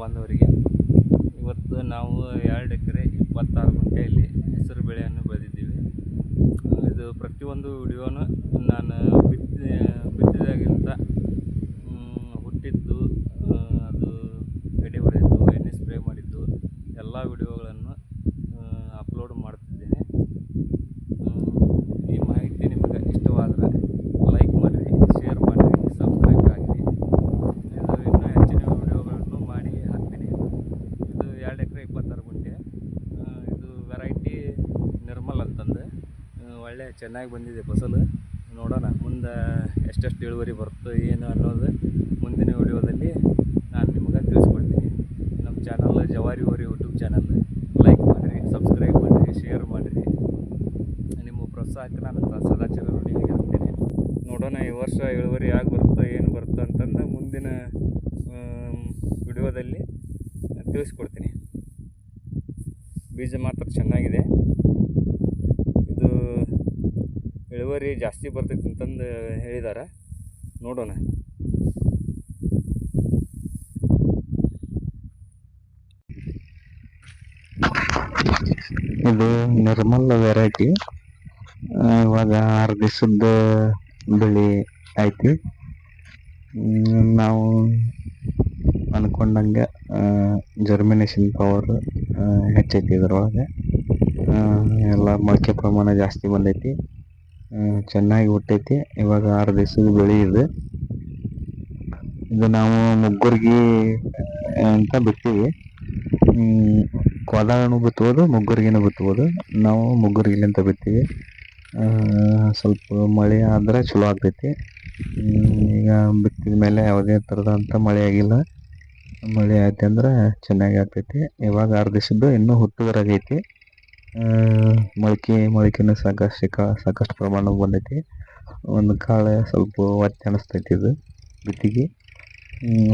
ಬಾಂಧವರಿಗೆ ಇವತ್ತು ನಾವು ಎರಡು ಎಕರೆ ಇಪ್ಪತ್ತಾರು ಗುಂಟೆಯಲ್ಲಿ ಹೆಸರು ಬೆಳೆಯನ್ನು ಬೆಳೆದಿದ್ದೀವಿ. ಇದು ಪ್ರತಿಯೊಂದು ವಿಡಿಯೋನು ನಾನು ಬಿತ್ತಿ, ಬಿತ್ತಿದಾಗಿಂದ ಹುಟ್ಟಿದ್ದು ಅದು ಎಡೆ ಹೊಡೆದು ಎಣ್ಣೆ ಸ್ಪ್ರೇ ಮಾಡಿದ್ದು, ಎಲ್ಲ ವಿಡಿಯೋಗಳನ್ನು ಅಪ್ಲೋಡ್ ಮಾಡ್ತಿದ್ದೇನೆ ಮ್, ಈ ಮಾಹಿತಿ ನಿಮಗೆ ಇಷ್ಟವಾದರೆ ಲೈಕ್ ಮಾಡಿರಿ ಶೇರ್ ಮಾಡಿರಿ ಸಬ್ಸ್ಕ್ರೈಬ್ ಆಗಿರಿ ಇದು ಇನ್ನೂ ಹೆಚ್ಚಿನ ವಿಡಿಯೋಗಳನ್ನು ಮಾಡಿ ಹಾಕ್ತೀನಿ ಇದು ಎರಡು ಎಕರೆ ಇಪ್ಪತ್ತಾರು ಗುಂಟೆ ಆ, ಇದು ವೆರೈಟಿ ನಿರ್ಮಲ್ ಅಂತಂದು ಆ, ಒಳ್ಳೆ ಚೆನ್ನಾಗಿ ಬಂದಿದೆ ಫಸಲು. ನೋಡೋಣ, ಮುಂದೆ ಎಷ್ಟೆಷ್ಟು ಇಳುವರಿ ಬರುತ್ತೆ ಏನು ಅನ್ನೋದು ಮುಂದಿನ ವಿಡಿಯೋದಲ್ಲಿ ನಾನು ನಿಮಗೆ ತಿಳಿಸ್ಕೊಡ್ತೀನಿ. ನಮ್ಮ ಚಾನಲ್ ಜವಾರಿ ಓರಿ ಯೂಟ್ಯೂಬ್ ಚಾನಲ್ ಲೈಕ್ ಮಾಡಿರಿ ಸಬ್ಸ್ಕ್ರೈಬ್ ಮಾಡಿರಿ ಶೇರ್ ಮಾಡಿರಿ. ನಿಮ್ಮ ಪ್ರೋತ್ಸಾಹಕ್ಕೆ ನಾನು ಸದಾಚಾರ ಸದಾ ಚಿರಋಣಿಯಾಗಿರುತ್ತೇನೆ ನೋಡೋಣ ಈ ವರ್ಷ ಇಳುವರಿ ಯಾಕೆ ಬರುತ್ತೋ, ಏನು ಬರುತ್ತೋ ಅಂತಂದು ಮುಂದಿನ ವಿಡಿಯೋದಲ್ಲಿ ತಿಳಿಸ್ಕೊಡ್ತೀನಿ. ಬೀಜ ಮಾತ್ರ ಚೆನ್ನಾಗಿದೆ ಇದು ಇಳುವರಿ ಜಾಸ್ತಿ ಬರ್ತೈತೆ ಅಂತಂದು ಹೇಳಿದ್ದಾರೆ ನೋಡೋಣ. ಇದು ನಿರ್ಮಲ್ ವೆರೈಟಿ ಇವಾಗ ಆರು ದಿವಸದ ಬೆಳೆ ಐತಿ. ನಾವು ಅಂದ್ಕೊಂಡಂಗೆ ಜರ್ಮಿನೇಷನ್ ಪವರ್ ಹೆಚ್ಚೈತಿ ಇದ್ರೊಳಗೆ. ಎಲ್ಲ ಮೊಳಕೆ ಪ್ರಮಾಣ ಜಾಸ್ತಿ ಬಂದೈತಿ. ಚೆನ್ನಾಗಿ ಹುಟ್ಟೈತಿ. ಇವಾಗ ಆರು ದಿವಸದ ಬೆಳೆ ಇದು. ಇದು ನಾವು ಮುಗ್ಗುರ್ಗಿ ಅಂತ ಬಿತ್ತೀವಿ ಹ್ಮ್, ಕೋದಾಳನು ಬಿತ್ಬೋದು ಮುಗ್ಗುರ್ಗಿನೂ ಬಿತ್ಬೋದು. ನಾವು ಮುಗ್ಗುರ್ಗಿಲಿಂತ ಬಿತ್ತೀವಿ. ಸ್ವಲ್ಪ ಮಳೆ ಆದ್ರೆ ಚಲೋ ಆಗ್ತೈತಿ. ಈಗ ಬಿತ್ತಿದ ಮೇಲೆ ಯಾವುದೇ ಥರದಂಥ ಮಳೆ ಆಗಿಲ್ಲ. ಮಳೆ ಆಯ್ತು ಅಂದ್ರೆ ಚೆನ್ನಾಗಿ ಆಗ್ತೈತಿ. ಇವಾಗ ಆರು ದಿವಸದ್ದು ಇನ್ನೂ ಹುಟ್ಟುವರಾಗೈತಿ. ಮೊಳಕೆ, ಮೊಳಕೆನೂ ಸಾಕಷ್ಟು ಕಾ ಸಾಕಷ್ಟು ಪ್ರಮಾಣ ಬಂದೈತಿ. ಒಂದು ಕಾಳು ಸ್ವಲ್ಪ ಒತ್ತಿ ಅನಿಸ್ತೈತಿ ಇದು, ಬಿತ್ತಿಗೆ.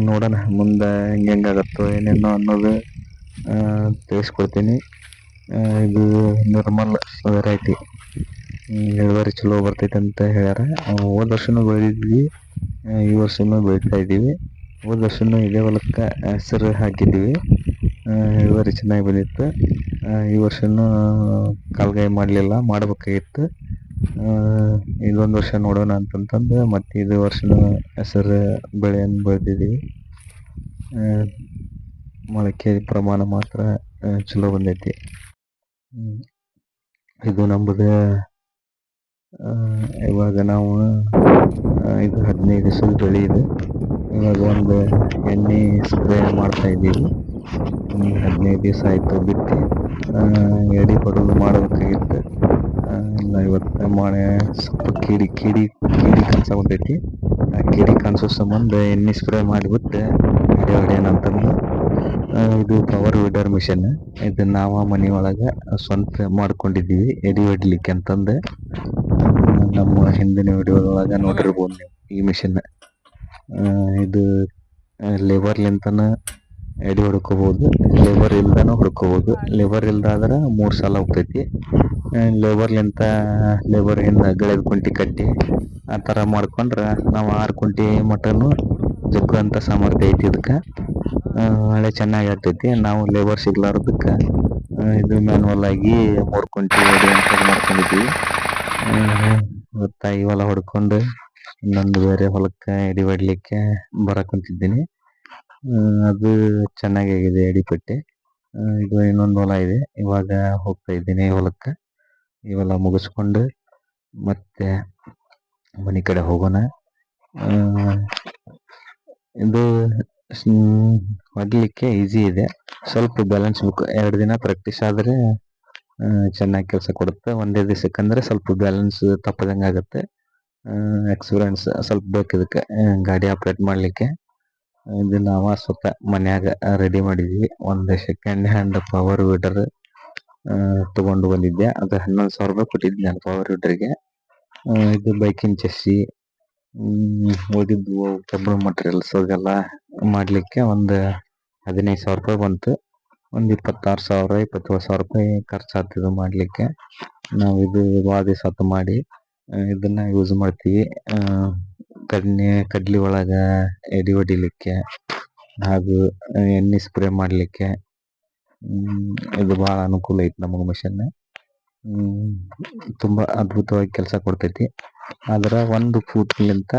ನೋಡೋಣ, ಮುಂದೆ ಹೆಂಗೆ ಹೆಂಗಾಗತ್ತೋ ಏನೇನೋ ಅನ್ನೋದು ತಿಳಿಸ್ಕೊಡ್ತೀನಿ. ಇದು ನಿರ್ಮಲ್ ವೆರೈಟಿ ಇಳುವರಿ ಚಲೋ ಬರ್ತೈತೆ ಅಂತ ಹೇಳ್ಯಾರ. ಹೋದ ವರ್ಷನೂ ಬೆಳೆದಿದ್ವಿ. ಈ ವರ್ಷನೂ ಬೆಳಿತಾ ಇದ್ದೀವಿ. ಹೋದ ವರ್ಷನೂ ಇದೇ ಹೊಲಕ್ಕೆ ಹೆಸರು ಹಾಕಿದ್ದೀವಿ. ಇಳುವರಿ ಚೆನ್ನಾಗಿ ಬಂದಿತ್ತು. ಈ ವರ್ಷನೂ ಕಾಲ್ಗಾಯಿ ಮಾಡಲಿಲ್ಲ ಮಾಡಬೇಕಾಗಿತ್ತು. ಇದೊಂದು ವರ್ಷ ನೋಡೋಣ ಅಂತಂತಂದು ಮತ್ತೆ ಇದು ವರ್ಷನೂ ಹೆಸರು ಬೆಳೆಯನ್ನು ಬೆಳೆದಿದ್ದೀವಿ ಆ, ಮೊಳಕೆ ಪ್ರಮಾಣ ಮಾತ್ರ ಚಲೋ ಬಂದೈತಿ. ಇದು ನಮ್ಮದು ಇವಾಗ ನಾವು ಇದು ಹದಿನೈದು ದಿವಸದ ಬೆಳೆ ಇದೆ. ಇವಾಗ ಒಂದು ಎಣ್ಣೆ ಸ್ಪ್ರೇ ಮಾಡ್ತಾ ಇದ್ದೀವಿ. ಹದಿನೈದು ದಿವಸ ಆಯಿತು ಬಿತ್ತಿ. ಎಡೆ ಹೊಡೆದು ಮಾಡಬೇಕಾಗಿತ್ತು. ಇಲ್ಲ ಇವತ್ತು ಮಾಡಿ ಸ್ವಲ್ಪ ಕಿಡಿ ಕಿಡಿ ಕಿಡಿ ಕಾಣಿಸ್ಕೊಂತೈತಿ ಆ ಕಿಡಿ ಕಾಣಿಸೋ ಸಂಬಂಧ ಎಣ್ಣೆ ಸ್ಪ್ರೇ ಮಾಡಿಬಿಟ್ಟು ಎಡೆ ಹೊಡೆಯೋಣ ಅಂತಂದು ಆ, ಇದು ಪವರ್ ವೀಡರ್ ಮಿಷನ್ ಇದು ನಾವು ಮನೆ ಒಳಗೆ ಸ್ವಂತ ಮಾಡ್ಕೊಂಡಿದ್ದೀವಿ ಎಡಿ ಹೊಡಿಲಿಕ್ಕೆ ಅಂತಂದು. ನಮ್ಮ ಹಿಂದಿನ ವಿಡಿಯೋದೊಳಗೆ ನೋಡಿರ್ಬೋದು ಈ ಮಿಷನ್ ಇದು ಲೇಬರ್ಲಿಂತನ ಎಡಿ ಹೊಡ್ಕೋಬೋದು ಲೇಬರ್ ಇಲ್ದನೂ ಹೊಡ್ಕೋಬೋದು ಲೇಬರ್ ಇಲ್ದಾದ್ರೆ ಮೂರು ಸಲ ಹೋಗ್ತೈತಿ. ಲೇಬರ್ಲಿಂತ ಲೇಬರ್ ಹಿಂದೆ ಗಳದ ಕುಂಟಿ ಕಟ್ಟಿ ಆ ಥರ ಮಾಡ್ಕೊಂಡ್ರೆ ನಾವು ಆರು ಕುಂಟಿ ಮಟನು ಜಗ್ಗುವಂಥ ಸಾಮರ್ಥ್ಯ ಐತಿ ಇದಕ್ಕೆ ಹಳೆ ಚೆನ್ನಾಗಿ ಆಗ್ತೈತಿ ನಾವು ಲೇಬರ್ ಸಿಗ್ಲಾರ್ದಕ್ಕೆ ಇದು ಮ್ಯಾನ್ವಲ್ ಆಗಿ ಮೂರು ಕುಂಟಿ ಹೊಡೆಯುವಂಥದ್ದು ಮಾಡ್ಕೊಂಡಿದ್ದೀವಿ ಈ ಹೊಲ ಹೊಡ್ಕೊಂಡು ಇನ್ನೊಂದು ಬೇರೆ ಹೊಲಕ್ಕೆ ಎಡಿ ಹೊಡ್ಲಿಕ್ಕೆ ಬರಕ್ ಕುಂತಿದ್ದೀನಿ ಆ, ಅದು ಚೆನ್ನಾಗಾಗಿದೆ ಎಡಿಪಟ್ಟಿ ಇದು ಇನ್ನೊಂದು ಹೊಲ ಇದೆ. ಇವಾಗ ಹೋಗ್ತಾ ಇದ್ದೀನಿ ಹೊಲಕ್ಕೆ. ಇವೆಲ್ಲ ಮುಗಿಸ್ಕೊಂಡು ಮತ್ತೆ ಮನೆ ಕಡೆ ಹೋಗೋಣ. ಇದು ಒಗ್ಲಿಕ್ಕೆ ಈಸಿ ಇದೆ. ಸ್ವಲ್ಪ ಬ್ಯಾಲೆನ್ಸ್ ಬೇಕು ಎರಡು ದಿನ ಪ್ರಾಕ್ಟೀಸ್ ಆದರೆ ಚೆನ್ನಾಗಿ ಕೆಲಸ ಕೊಡುತ್ತೆ. ಒಂದೇ ದಿವಸಕ್ಕಂದ್ರೆ ಸ್ವಲ್ಪ ಬ್ಯಾಲೆನ್ಸ್ ತಪ್ಪದಂಗೆ ಆಗುತ್ತೆ. ಎಕ್ಸ್ಪೀರಿಯನ್ಸ್ ಸ್ವಲ್ಪ ಬೇಕು ಇದಕ್ಕೆ ಗಾಡಿ ಆಪ್ರೇಟ್ ಮಾಡಲಿಕ್ಕೆ. ಇದು ನಾವು ಸ್ವತಃ ಮನ್ಯಾಗ ರೆಡಿ ಮಾಡಿದ್ವಿ. ಒಂದು ಸೆಕೆಂಡ್ ಹ್ಯಾಂಡ್ ಪವರ್ ವೀಡರ್ ತಗೊಂಡು ಬಂದಿದ್ದೆ. ಅದು ಹನ್ನೊಂದು ಸಾವಿರ ರೂಪಾಯಿ ಕೊಟ್ಟಿದ್ದೆ ನಾನು ಪವರ್ ವೀಡರ್ಗೆ ಇದು ಬೈಕಿನ ಚಸ್ಸಿ ಓದಿದ್ದು ಕೆಬ್ಬಣ ಮಟೀರಿಯಲ್ಸ್ ಅದೆಲ್ಲ ಮಾಡಲಿಕ್ಕೆ ಒಂದು ಹದಿನೈದು ಸಾವಿರ ರೂಪಾಯಿ ಬಂತು. ಒಂದು ಇಪ್ಪತ್ತಾರು ಸಾವಿರ, ಇಪ್ಪತ್ತೇಳು ಸಾವಿರ ರೂಪಾಯಿ ಖರ್ಚಾಗ್ತದೆ ಮಾಡಲಿಕ್ಕೆ. ನಾವು ಇದು ಭಾಳ ದಿವಸ ಮಾಡಿ ಇದನ್ನ ಯೂಸ್ ಮಾಡ್ತೀವಿ. ಕಡ್ನೆ ಕಡ್ಲಿ ಒಳಗೆ ಎಡಿ ಹೊಡಿಲಿಕ್ಕೆ ಹಾಗೂ ಎಣ್ಣೆ ಸ್ಪ್ರೇ ಮಾಡಲಿಕ್ಕೆ ಇದು ಭಾಳ ಅನುಕೂಲ ಐತಿ ನಮಗೆ ಮಿಷನ್ ತುಂಬ ಅದ್ಭುತವಾಗಿ ಕೆಲಸ ಕೊಡ್ತೈತಿ. ಆದ್ರೆ ಒಂದು ಫೂಟ್ಲಿಂತ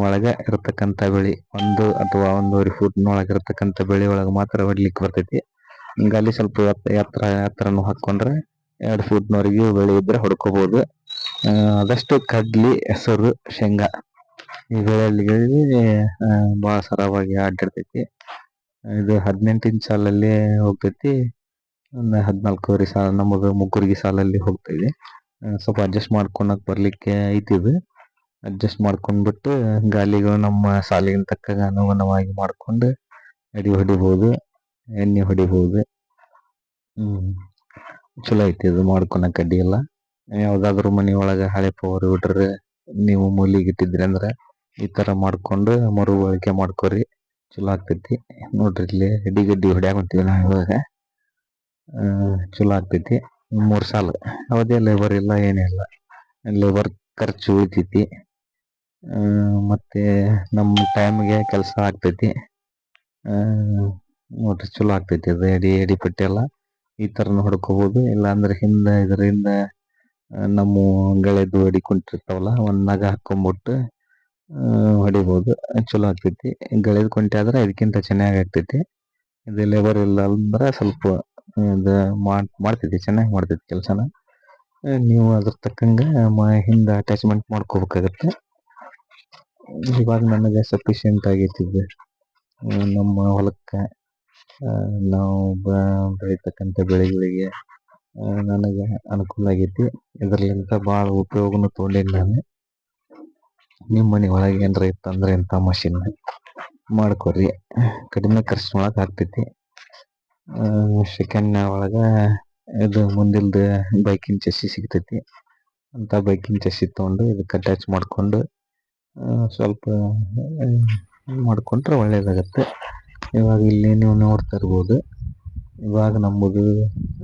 ಒಳಗೆ ಇರತಕ್ಕಂಥ ಬೆಳೆ ಒಂದು ಅಥವಾ ಒಂದೂವರೆ ಫೂಟ್ನೊಳಗೆ ಇರತಕ್ಕಂಥ ಬೆಳೆ ಒಳಗೆ ಮಾತ್ರ ಹೊಡ್ಲಿಕ್ಕೆ ಬರ್ತೈತಿ. ಅಲ್ಲಿ ಸ್ವಲ್ಪ ಎತ್ತ ಎತ್ತರ ಎತ್ತರನು ಹಾಕ್ಕೊಂಡ್ರೆ ಎರಡು ಫೂಟ್ನವರೆಗೂ ಬೆಳೆ ಇದ್ರೆ ಹೊಡ್ಕೋಬೋದು. ಆ, ಆದಷ್ಟು ಕಡ್ಲಿ ಹೆಸರು ಶೇಂಗಾ. ಈ ಬಹಳ ಸರಾಗವಾಗಿ ಅಡ್ಡಿರ್ತೈತಿ ಇದು ಹದಿನೆಂಟು ಇಂಚ್ ಸಾಲಲ್ಲಿ ಹೋಗ್ತೈತಿ. ಒಂದು ಹದಿನಾಲ್ಕೂವರೆ ಸಾಲ ನಮ್ಮದು ಮುಗ್ಗರಿಗೆ ಸಾಲಲ್ಲಿ ಹೋಗ್ತೈತಿ. ಸ್ವಲ್ಪ ಅಡ್ಜಸ್ಟ್ ಮಾಡ್ಕೊಳಕ್ ಬರಲಿಕ್ಕೆ ಐತಿ ಇದು. ಅಡ್ಜಸ್ಟ್ ಮಾಡ್ಕೊಂಡ್ಬಿಟ್ಟು ಗಾಲಿಗಳು ನಮ್ಮ ಸಾಲಿನ ತಕ್ಕಂಗೆ ಅನುಗುಣವಾಗಿ ಮಾಡ್ಕೊಂಡು ಎಡಿ ಹೊಡಿಬೋದು, ಎಣ್ಣೆ ಹೊಡಿಬೋದು. ಚಲೋ ಐತಿ ಇದು ಮಾಡ್ಕೊಳಕ್ ಅಡ್ಡಿ ಇಲ್ಲ ಯಾವುದಾದ್ರೂ ಮನೆ ಒಳಗ ಹಳೆ ಪವರ್ ಬಿಟ್ರೆ ನೀವು ಮೂಲಿಗೆ ಇಟ್ಟಿದ್ರಿ ಅಂದ್ರ ಈ ಥರ ಮಾಡ್ಕೊಂಡು ಮರು ಬಳಕೆ ಮಾಡ್ಕೊರಿ. ಚಲೋ ಆಗ್ತೈತಿ. ನೋಡ್ರಿ ಇಲ್ಲಿ ಎಡಿ ಗಡ್ಡಿ ಹೊಡ್ಯಾಕ್ ಹೊಂತೀವಿ ನಾವು ಇವಾಗ. ಚಲೋ ಆಗ್ತೈತಿ. ಮೂರು ಸಾಲ. ಯಾವುದೇ ಲೇಬರ್ ಇಲ್ಲ ಏನಿಲ್ಲ ಲೇಬರ್ ಖರ್ಚು ಉಳಿತೈತಿ ಮತ್ತು ನಮ್ಮ ಟೈಮ್ಗೆ ಕೆಲಸ ಆಗ್ತೈತಿ. ನೋಡ್ರಿ ಚಲೋ ಆಗ್ತೈತಿ ಅದು ಎಡಿ ಎಡಿ ಪಟ್ಟಿ ಎಲ್ಲ. ಈ ತರನು ಹೊಡ್ಕೋಬೋದು. ಇಲ್ಲಾಂದ್ರೆ ಹಿಂದೆ, ಇದರಿಂದ ನಮ್ಮ ಗೆಳೆದು ಎಡಿ ಕುಂಟಿರ್ತಾವಲ್ಲ, ಒಂದು ನಗ ಹಾಕೊಂಡ್ಬಿಟ್ಟು ಆ, ಹೊಡಿಬಹುದು ಚಲೋ ಆಗ್ತೈತಿ ಗೆಳೆದ ಕುಂಟೆ ಆದ್ರೆ ಇದಕ್ಕಿಂತ ಚೆನ್ನಾಗಿ ಆಗ್ತೈತಿ ಇದು ಲೇಬರ್ ಇಲ್ಲ ಅಂದ್ರೆ ಸ್ವಲ್ಪ ಇದು ಮಾಡ್ ಮಾಡ್ತೈತಿ ಚೆನ್ನಾಗಿ ಮಾಡ್ತೈತಿ ಕೆಲಸನ. ನೀವು ಅದ್ರ ತಕ್ಕಂಗೆ ಮ- ಹಿಂದೆ ಅಟ್ಯಾಚ್ಮೆಂಟ್ ಮಾಡ್ಕೋಬೇಕಾಗತ್ತೆ. ಇವಾಗ ನನಗೆ ಸಫಿಶಿಯೆಂಟ್ ಆಗೈತಿ ಇದು ನಮ್ಮ ಹೊಲಕ್ಕೆ ನಾವು ಬೆಳಿತಕ್ಕಂಥ ಬೆಳೆಗಳಿಗೆ ನನಗೆ ಅನುಕೂಲ ಆಗೈತಿ ಇದರ್ಲಿಂತ ಭಾಳ ಉಪಯೋಗನೂ ತೊಗೊಂಡೇನಿ ನಾನು. ನಿಮ್ಮ ಮನೆ ಒಳಗೆ ಏನಾರ ಇತ್ತಂದ್ರೆ ಇಂಥ ಮಷಿನ್ ಮಾಡ್ಕೊರಿ ಕಡಿಮೆ ಖರ್ಚಿನೊಳಗೆ ಆಗ್ತೈತಿ. ಸೆಕೆಂಡ್ ಒಳಗೆ ಇದು ಮುಂದಿಲ್ದ ಬೈಕಿನ ಚಸ್ಸಿ ಸಿಗ್ತೈತಿ. ಅಂತ ಬೈಕಿನ ಚಸ್ಸಿ ತೊಗೊಂಡು ಇದಕ್ಕೆ ಅಟ್ಯಾಚ್ ಮಾಡ್ಕೊಂಡು ಸ್ವಲ್ಪ ಮಾಡ್ಕೊಂಡ್ರೆ ಒಳ್ಳೇದಾಗತ್ತೆ. ಇವಾಗ ಇಲ್ಲಿ ನೀವು ನೋಡ್ತಾ ಇರ್ಬೋದು. ಇವಾಗ ನಮ್ಮದು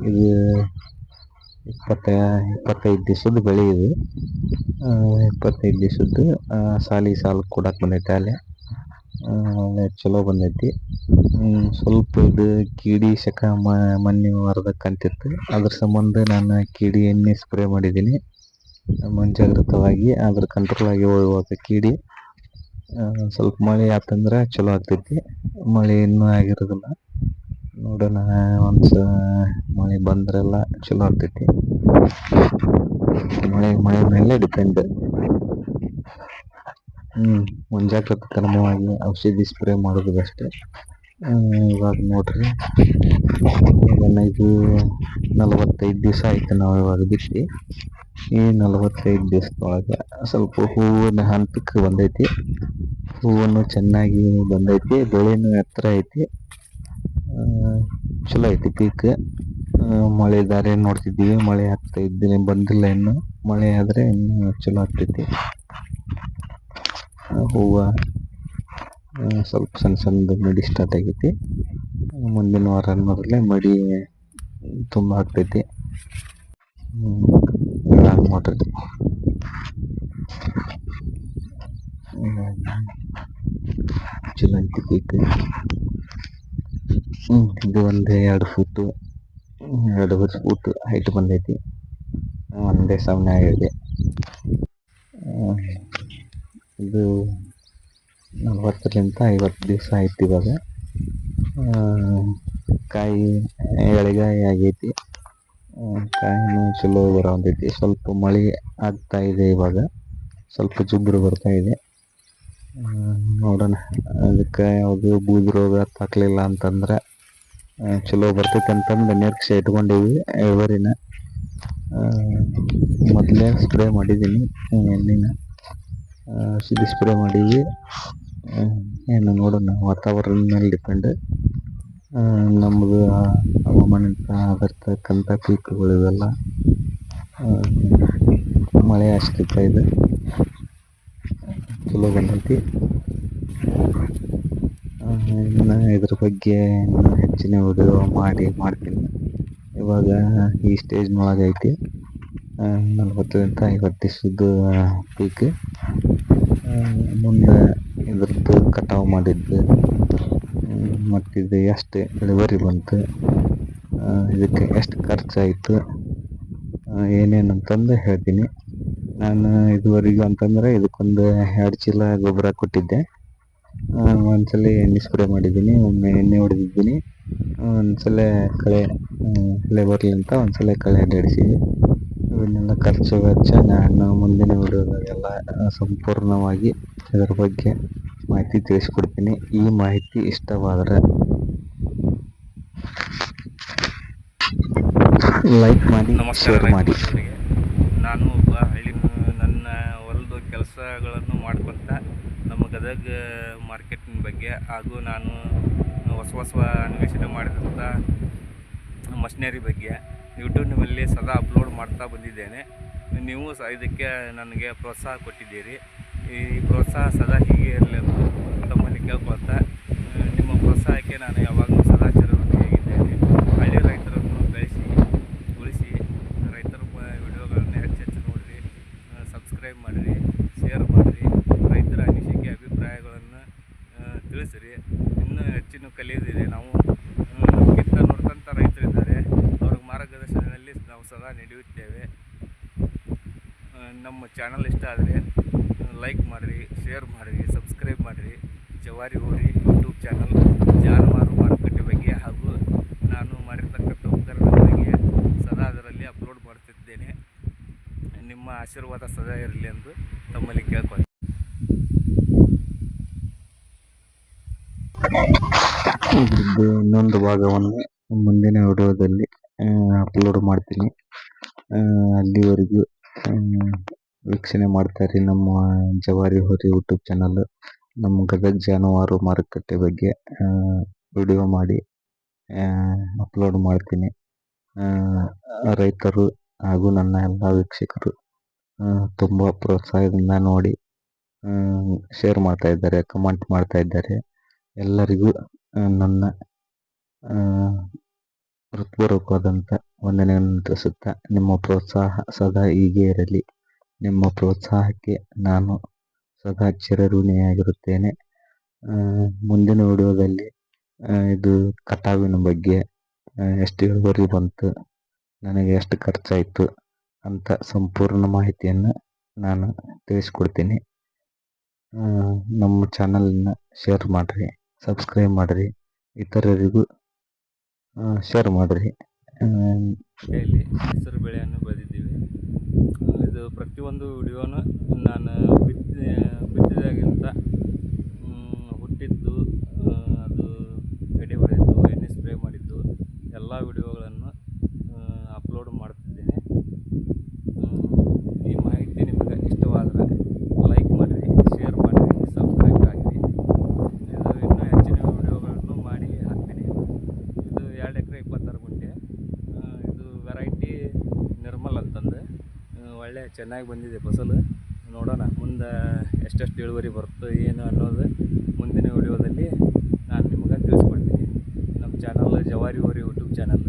ಇದು ಇಪ್ಪತ್ತ, ಇಪ್ಪತ್ತೈದು ದಿವ್ಸದ ಬೆಳೆ ಇದು. ಇಪ್ಪತ್ತೈದು ದಿವ್ಸದ್ದು ಸಾಲಿ ಸಾಲು ಕೊಡಕ್ಕೆ ಬಂದೈತೆ ಅಲ್ಲೇ. ಚಲೋ ಬಂದೈತಿ. ಸ್ವಲ್ಪ ಇದು ಕೀಡಿ ಶಕ ಮ- ಮೊನ್ನೆ ವಾರದಕ್ಕಂತಿತ್ತು ಅದ್ರ ಸಂಬಂಧ ನಾನು ಕೀಡಿ ಎಣ್ಣೆ ಸ್ಪ್ರೇ ಮಾಡಿದ್ದೀನಿ. ಮುಂಜಾಗ್ರತವಾಗಿ, ಅದ್ರ ಕಂಟ್ರೋಲ್ ಆಗಿ ಹೋಗುವಾಗ ಕೀಡಿ. ಸ್ವಲ್ಪ ಮಳೆ ಆತಂದ್ರೆ ಚಲೋ ಆಗ್ತೈತಿ. ಮಳೆ ಇನ್ನೂ ಆಗಿರೋದಿಲ್ಲ. ನೋಡೋಣ, ಒಂದ್ಸ ಮಳೆ ಬಂದ್ರೆಲ್ಲ ಚಲೋ ಆಗ್ತೈತಿ. ಮಳೆ ಮಳೆ ಮೇಲೆ ಡಿಪೆಂಡ್ ಹ್ಮ್ ಮುಂಜಾಗ್ರತೆ ಕ್ರಮವಾಗಿ ಔಷಧಿ ಸ್ಪ್ರೇ ಮಾಡೋದು ಅಷ್ಟೇ. ಇವಾಗ ನೋಡ್ರಿ. ಇದು ನಲವತ್ತೈದು ದಿವಸ ಆಯ್ತು ನಾವು ಇವಾಗ ಬಿಟ್ಟು ಈ ನಲವತ್ತೈದು ದಿವಸದೊಳಗೆ ಸ್ವಲ್ಪ ಹೂವಿನ ಹಂತಕ್ಕೆ ಬಂದೈತಿ. ಹೂವನ್ನು ಚೆನ್ನಾಗಿ ಬಂದೈತಿ, ಬೆಳೆನೂ ಎತ್ತರ ಐತಿ. ಚಲೋ ಐತಿ ಪೀಕ್ ಮಳೆ ದಾರಿ ನೋಡ್ತಿದ್ದೀವಿ. ಮಳೆ ಆಗ್ತಾ ಇದ್ದೀನಿ ಬಂದಿಲ್ಲ ಇನ್ನು. ಮಳೆ ಆದ್ರೆ ಇನ್ನು ಚಲೋ ಆಗ್ತೈತಿ. ಹೂವು ಸ್ವಲ್ಪ ಸಣ್ಣ ಸಣ್ಣದು ಮಡಿ ಸ್ಟಾರ್ಟ್ ಆಗೈತಿ. ಮುಂದಿನ ವಾರ ಅನ್ನೋದ್ರಲ್ಲೇ ಮಡಿ ತುಂಬ ಆಗ್ತೈತಿ. ನೋಡ್ರಿ ಚಲೋ ಐತಿ ಪೀಕ್ ಇದು ಒಂದು ಎರಡು ಫೂಟು ಎರಡೂವರೆ ಫೂಟ್ ಹೈಟ್ ಬಂದೈತಿ. ಒಂದೇ ಸಮನೆ ಆಗಿದೆ ಇದು ನಲ್ವತ್ತರಿಂದ ಐವತ್ತು ದಿವಸ ಆಯ್ತು ಇವಾಗ. ಕಾಯಿ ಎಳೆಗಾಯಿ ಆಗೈತಿ. ಕಾಯಿನ ಚಲೋ ಬರೋಂತೈತಿ ಸ್ವಲ್ಪ ಮಳೆ ಆಗ್ತಾ ಇದೆ ಇವಾಗ. ಸ್ವಲ್ಪ ಜುಬ್ರು ಬರ್ತಾ ಇದೆ. ನೋಡೋಣ. ಅದಕ್ಕೆ ಯಾವುದು ಬೂದು ರೋಗ ತಾಕ್ಲಿಲ್ಲ ಅಂತಂದ್ರೆ ಚಲೋ ಬರ್ತೈತೆ ಅಂತಂದು ನಿರೀಕ್ಷೆ ಇಟ್ಕೊಂಡೀವಿ ಇಳುವರಿನ ಮೊದಲೇ ಸ್ಪ್ರೇ ಮಾಡಿದ್ದೀನಿ ಎಣ್ಣೆನ. ಔಷಧಿ ಸ್ಪ್ರೇ ಮಾಡೀವಿ ಏನು ನೋಡೋಣ ವಾತಾವರಣ ಮೇಲೆ ಡಿಪೆಂಡ್ ನಮ್ಮದು ಹವಾಮಾನ ಆಗಿರ್ತಕ್ಕಂಥ ಪೀಕ್ಗಳು ಇವೆಲ್ಲ ಮಳೆ ಅಷ್ಟಿತ್ತ ಇದೆ. ಚಲೋ ಬಂದೈತಿ. ಇನ್ನು ಇದ್ರ ಬಗ್ಗೆ ಹೆಚ್ಚಿನ ವಿಡಿಯೋ ಮಾಡಿ ಮಾಡ್ತೀನಿ. ಇವಾಗ ಈ ಸ್ಟೇಜ್ನೊಳಗೆ ಐತಿ. ನಲ್ವತ್ತರಿಂದ ಐವತ್ತು ದಿವಸದ್ದು ಪೀಕ್ ಮುಂದೆ ಇದ್ರದ್ದು ಕಟಾವು ಮಾಡಿದ್ದು. ಮತ್ತು ಇದು ಎಷ್ಟು ಇಳುವರಿ ಬಂತು. ಇದಕ್ಕೆ ಎಷ್ಟು ಖರ್ಚಾಯಿತು. ಏನೇನು ಅಂತಂದು ಹೇಳ್ತೀನಿ. ನಾನು ಇದುವರೆಗೂ ಅಂತಂದರೆ ಇದಕ್ಕೊಂದು ಎರಡು ಚೀಲ ಗೊಬ್ಬರ ಕೊಟ್ಟಿದ್ದೆ. ಒಂದ್ಸಲ ಎಣ್ಣೆ ಸ್ಪ್ರೇ ಮಾಡಿದ್ದೀನಿ ಒಮ್ಮೆ ಎಣ್ಣೆ ಹೊಡೆದಿದ್ದೀನಿ. ಒಂದ್ಸಲ ಕಳೆ ಕಳೆ ಬರಲಿ ಅಂತ ಒಂದ್ಸಲ ಕಳೆ ಅಡ್ಡಾಡಿಸಿದ್ವಿ ಇವನ್ನೆಲ್ಲ ಖರ್ಚು ವೆಚ್ಚ ನಾನು ಮುಂದಿನ ವಿಡಿಯೋದಾಗೆಲ್ಲ ಸಂಪೂರ್ಣವಾಗಿ ಇದರ ಬಗ್ಗೆ ಮಾಹಿತಿ ತಿಳಿಸ್ಕೊಡ್ತೀನಿ. ಈ ಮಾಹಿತಿ ಇಷ್ಟವಾದರೆ ಲೈಕ್ ಮಾಡಿ ಶೇರ್ ಮಾಡಿ. ನಾನು ಒಬ್ಬ ಹಳ್ಳಿ ನನ್ನ ಹೊಲದ ಕೆಲಸಗಳನ್ನು ಮಾಡ್ಕೊತ ನಮ್ಮ ಗದಗ ಮಾರ್ಕೆಟಿನ ಬಗ್ಗೆ ಹಾಗೂ ನಾನು ಹೊಸ ಹೊಸ ಅನ್ವೇಷಣೆ ಮಾಡಿದಂಥ ಮಷಿನರಿ ಬಗ್ಗೆ ಯೂಟ್ಯೂಬ್ನಲ್ಲಿ ಸದಾ ಅಪ್ಲೋಡ್ ಮಾಡ್ತಾ ಬಂದಿದ್ದೇನೆ. ನೀವು ಸಹ ಇದಕ್ಕೆ ನನಗೆ ಪ್ರೋತ್ಸಾಹ ಕೊಟ್ಟಿದ್ದೀರಿ. ಈ ಪ್ರೋತ್ಸಾಹ ಸದಾ ಹೀಗೆ ಇರಲಿ ತಮ್ಮಲ್ಲಿ ಕೇಳ್ಕೊಳ್ತಾ ನಿಮ್ಮ ಪ್ರೋತ್ಸಾಹಕ್ಕೆ ನಾನು ಯಾವಾಗಲೂ ಸದಾ ಚಿರಋಣಿಯಾಗಿದ್ದೇನೆ ಹಳ್ಳಿ ರೈತರನ್ನು ಬೆಳೆಸಿ, ಉಳಿಸಿ, ರೈತರ ವಿಡಿಯೋಗಳನ್ನು ಹೆಚ್ಚು ಹೆಚ್ಚು ನೋಡಿರಿ ಸಬ್ಸ್ಕ್ರೈಬ್ ಮಾಡಿರಿ ಶೇರ್ ಮಾಡಿರಿ ರೈತರ ಅನಿಸಿಕೆ ಅಭಿಪ್ರಾಯಗಳನ್ನು ಆ, ತಿಳಿಸಿರಿ ಇನ್ನೂ ಹೆಚ್ಚಿನ ಕಲಿಯೋದಿದೆ ನಾವು ಕಿತ್ತ ನೋಡ್ಕೊಂತ ರೈತರಿದ್ದಾರೆ ಅವ್ರಿಗೆ ಮಾರ್ಗದರ್ಶನದಲ್ಲಿ ನಾವು ಸದಾ ನಡೆಯುತ್ತೇವೆ ಆ, ನಮ್ಮ ಚಾನಲ್ ಇಷ್ಟ ಆದರೆ ಲೈಕ್ ಮಾಡಿರಿ ಶೇರ್ ಮಾಡಿರಿ ಸಬ್ಸ್ಕ್ರೈಬ್ ಮಾಡಿರಿ ಜವಾರಿ ಹೋರಿ ಯೂಟ್ಯೂಬ್ ಚಾನಲ್ ಜಾನುವಾರು ಮಾರುಕಟ್ಟೆ ಬಗ್ಗೆ ಹಾಗೂ ನಾನು ಮಾಡಿರ್ತಕ್ಕಂಥ ಉಪಕರಣಗಳ ಬಗ್ಗೆ ಸದಾ ಅದರಲ್ಲಿ ಅಪ್ಲೋಡ್ ಮಾಡ್ತಿದ್ದೇನೆ ನಿಮ್ಮ ಆಶೀರ್ವಾದ ಸದಾ ಇರಲಿ ಎಂದು ತಮ್ಮಲ್ಲಿ ಕೇಳ್ಕೊಂಡು ಇನ್ನೊಂದು ಭಾಗವನ್ನು ಮುಂದಿನ ವಿಡಿಯೋದಲ್ಲಿ ಅಪ್ಲೋಡ್ ಮಾಡ್ತೀನಿ. ಅಲ್ಲಿವರೆಗೂ ವೀಕ್ಷಣೆ ರೀ ನಮ್ಮ ಜವಾರಿ ಹೋರಿ ಯೂಟ್ಯೂಬ್ ಚಾನಲ್ ನಮ್ಮ ಗದಗ ಜಾನುವಾರು ಮಾರುಕಟ್ಟೆ ಬಗ್ಗೆ ವಿಡಿಯೋ ಮಾಡಿ ಅಪ್ಲೋಡ್ ಮಾಡ್ತೀನಿ. ರೈತರು ಹಾಗೂ ನನ್ನ ಎಲ್ಲ ವೀಕ್ಷಕರು ತುಂಬ ಪ್ರೋತ್ಸಾಹದಿಂದ ನೋಡಿ ಶೇರ್ ಮಾಡ್ತಾ ಇದ್ದಾರೆ ಕಮೆಂಟ್ ಮಾಡ್ತಾ ಇದ್ದಾರೆ. ಎಲ್ಲರಿಗೂ ನನ್ನ ಹೃತ್ಪೂರ್ವಕವಾದಂಥ ವಂದನೆಗಳನ್ನು ತಿಳಿಸುತ್ತಾ, ನಿಮ್ಮ ಪ್ರೋತ್ಸಾಹ ಸದಾ ಹೀಗೆ ಇರಲಿ ನಿಮ್ಮ ಪ್ರೋತ್ಸಾಹಕ್ಕೆ ನಾನು ಸದಾ ಚಿರಋಣಿಯಾಗಿರುತ್ತೇನೆ. ಮುಂದಿನ ವಿಡಿಯೋದಲ್ಲಿ ಇದು ಕಟಾವಿನ ಬಗ್ಗೆ ಎಷ್ಟು ಇಳುವರಿ ಬಂತು, ನನಗೆ ಎಷ್ಟು ಖರ್ಚಾಯಿತು ಅಂತ ಸಂಪೂರ್ಣ ಮಾಹಿತಿಯನ್ನು ನಾನು ತಿಳಿಸ್ಕೊಡ್ತೀನಿ. ನಮ್ಮ ಚಾನಲನ್ನು ಶೇರ್ ಮಾಡಿರಿ, ಸಬ್ಸ್ಕ್ರೈಬ್ ಮಾಡಿರಿ, ಇತರರಿಗೂ ಶೇರ್ ಮಾಡಿರಿ. ಹೆಸರು ಬೆಳೆಯನ್ನು ಬೆಳೆದಿದ್ದೀವಿ ಇದು ಪ್ರತಿಯೊಂದು ವಿಡಿಯೋನು ನಾನು ಬಿತ್ತಿ ಬಿತ್ತಿದಾಗಿಂತ ಮ್, ಹುಟ್ಟಿದ್ದು ಆ, ಅದು ಎಡೆ ಹೊಡೆದಿದ್ದು ಎಣ್ಣೆ ಸ್ಪ್ರೇ ಮಾಡಿದ್ದು ಎಲ್ಲ ವಿಡಿಯೋಗಳನ್ನು ಅಪ್ಲೋಡ್ ಮಾಡುತ್ತಿದ್ದೇನೆ ಮ್, ಈ ಮಾಹಿತಿ ನಿಮಗೆ ಇಷ್ಟವಾದರೆ ಲೈಕ್ ಮಾಡಿರಿ ಶೇರ್ ಮಾಡಿರಿ ಸಬ್ಸ್ಕ್ರೈಬ್ ಆಗಿರಿ ಇದು ಇನ್ನೂ ಹೆಚ್ಚಿನ ವಿಡಿಯೋಗಳನ್ನು ಮಾಡಿ ಹಾಕ್ತೀನಿ ಇದು ಎರಡು ಎಕರೆ ಇಪ್ಪತ್ತಾರು ಗುಂಟೆ ಆ, ಇದು ವೆರೈಟಿ ನಿರ್ಮಲ್ ಅಂತಂದು ಒಳ್ಳೆ ಚೆನ್ನಾಗಿ ಬಂದಿದೆ ಫಸಲು. ನೋಡೋಣ, ಮುಂದೆ ಎಷ್ಟೆಷ್ಟು ಇಳುವರಿ ಬರುತ್ತೋ ಏನು ಅನ್ನೋದು ಮುಂದಿನ ವಿಡಿಯೋದಲ್ಲಿ ನಾನು ನಿಮಗೆ ತಿಳಿಸ್ಕೊಡ್ತೀನಿ. ನಮ್ಮ ಚಾನಲ್ ಜವಾರಿ ಓರಿ ಯೂಟ್ಯೂಬ್ ಚಾನಲ್